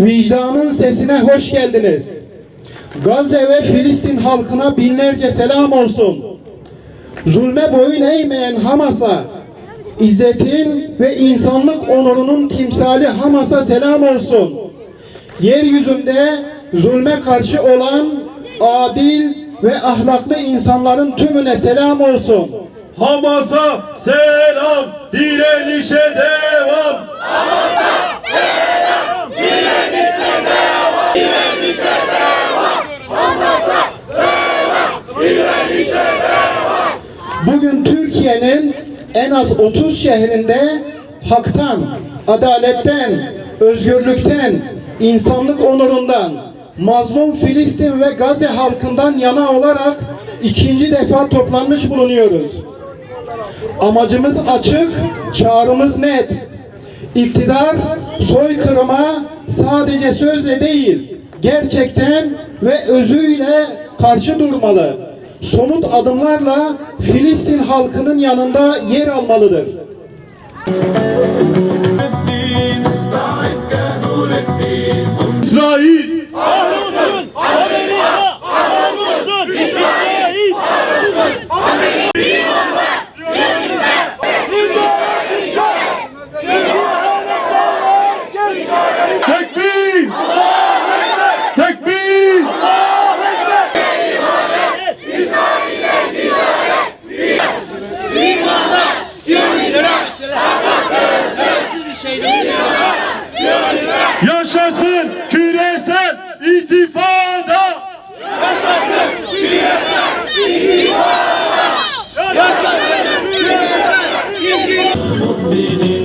Vicdanın sesine hoş geldiniz. Gazze ve Filistin halkına binlerce selam olsun. Zulme boyun eğmeyen Hamas'a, izzetin ve insanlık onurunun timsali Hamas'a selam olsun. Yeryüzünde zulme karşı olan adil ve ahlaklı insanların tümüne selam olsun. Hamas'a selam, direnişe devam. Bugün Türkiye'nin en az 30 şehrinde haktan, adaletten, özgürlükten, insanlık onurundan, mazlum Filistin ve Gazze halkından yana olarak ikinci defa toplanmış bulunuyoruz. Amacımız açık, çağrımız net. İktidar soykırıma sadece sözle değil, gerçekten ve özüyle karşı durmalı. Somut adımlarla Filistin halkının yanında yer almalıdır. Yaşasın küresel itifada! Yaşasın küresel itifada! Yaşasın küresel itifada!